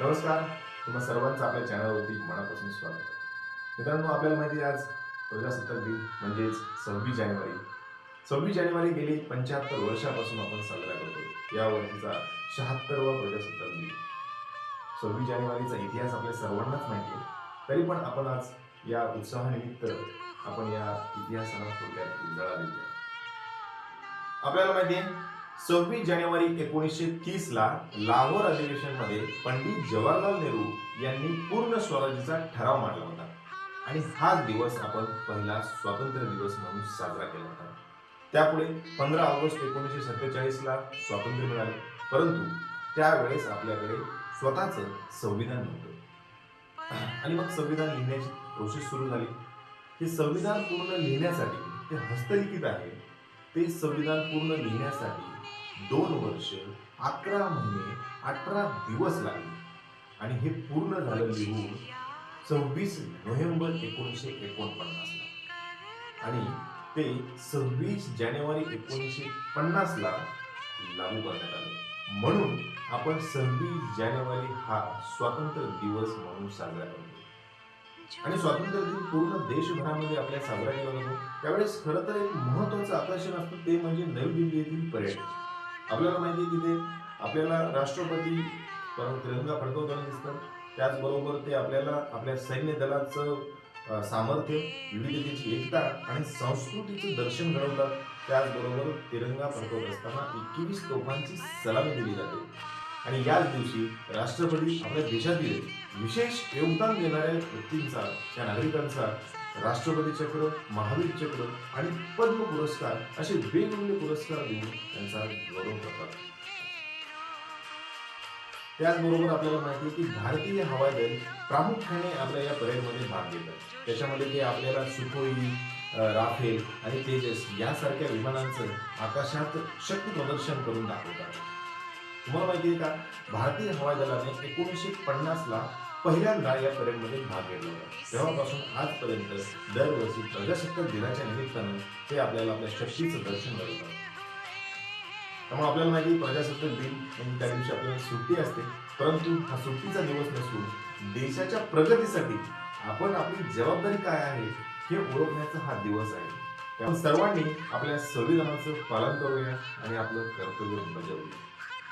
नमस्कार तुम्हा सर्वांचं आपल्या चॅनलवरती मनापासून स्वागत मित्रांनो आपल्याला माहिती आहे आज प्रजासत्ताक दिन म्हणजेच सव्वीस जानेवारी. सव्वीस जानेवारी गेली पंच्याहत्तर वर्षापासून आपण साजरा करतो. या वर्षीचा शहात्तरवा प्रजासत्ताक दिन. सव्वीस जानेवारीचा इतिहास आपल्या सर्वांनाच माहिती आहे. तरी पण आपण आज या उत्साहानिमित्त आपण या इतिहासाला थोडक्यात उजाळा दिला आपल्याला माहिती आहे सव्वीस जानेवारी एकोणीसशे तीसला लाहोर अधिवेशनमध्ये पंडित जवाहरलाल नेहरू यांनी पूर्ण स्वराज्याचा ठराव मांडला होता. आणि हाच दिवस आपण पहिला स्वातंत्र्य दिवस म्हणून साजरा केला होता. त्यापुढे पंधरा ऑगस्ट एकोणीसशे सत्तेचाळीसला स्वातंत्र्य मिळाले. परंतु त्यावेळेस आपल्याकडे स्वतःचं संविधान नव्हतं. आणि मग संविधान लिहिण्याची प्रोसेस सुरू झाली. हे संविधान पूर्ण लिहिण्यासाठी ते हस्तलिखित आहे. ते संविधान पूर्ण लिहिण्यासाठी दोन वर्ष अकरा महिने अठरा दिवस लागले. आणि हे पूर्ण झालं लिहून सव्वीस नोव्हेंबर एकोणीसशे एकोणपन्नासला आणि ते सव्वीस जानेवारी एकोणीसशे पन्नासला लागू करण्यात आले. म्हणून आपण सव्वीस जानेवारी हा स्वातंत्र्य दिवस म्हणून साजरा करतो. आणि स्वातंत्र्य दिन पूर्ण देशभरामध्ये आपल्या साजरा केला जातो. त्यावेळेस खरं तर एक महत्वाचं आकर्षण असतं ते म्हणजे नवी दिल्ली येथील परेड आपल्याला माहिती आहे की ते आपल्याला राष्ट्रपती परत तिरंगा फडकवताना दिसतात. त्याचबरोबर ते आपल्याला आपल्या सैन्य दलाचं सामर्थ्य विविधतेची एकता आणि संस्कृतीचं दर्शन घडवतात. त्याचबरोबर तिरंगा फडकवत असताना एकवीस तोफांची सलामी दिली जाते. आणि याच दिवशी राष्ट्रपती आपल्या देशातील विशेष योगदान देणाऱ्या व्यक्तींचा त्या नागरिकांचा राष्ट्रपती चक्र महावीर चक्र आणि पद्म पुरस्कार असे वेगवेगळे पुरस्कार देऊन त्यांचा गौरव करतात. त्याचबरोबर आपल्याला माहिती आहे की भारतीय हवाई दल प्रामुख्याने आपल्या या परेडमध्ये भाग घेतात. त्याच्यामध्ये ते आपल्याला सुखोई राफेल आणि तेजस यासारख्या विमानांचं आकाशात शक्ती प्रदर्शन करून दाखवतात. तुम्हाला माहिती आहे का? भारतीय हवाई दलाने एकोणीसशे पन्नास ला पहिल्यांदा या परेडमध्ये भाग घेतला होता. तेव्हापासून आजपर्यंत दरवर्षी प्रजासत्ताक दिनाच्या निमित्तानं ते आपल्याला आपल्या शक्तीचं दर्शन घडवतात त्यामुळे आपल्याला माहिती प्रजासत्ताक दिन आणि त्या दिवशी आपल्याला सुट्टी असते. परंतु हा सुट्टीचा दिवस नसून देशाच्या प्रगतीसाठी आपण आपली जबाबदारी काय आहे हे ओळखण्याचा हा दिवस आहे. त्यामुळे सर्वांनी आपल्या संविधानाचं पालन करूया आणि आपलं कर्तव्य बजावूया.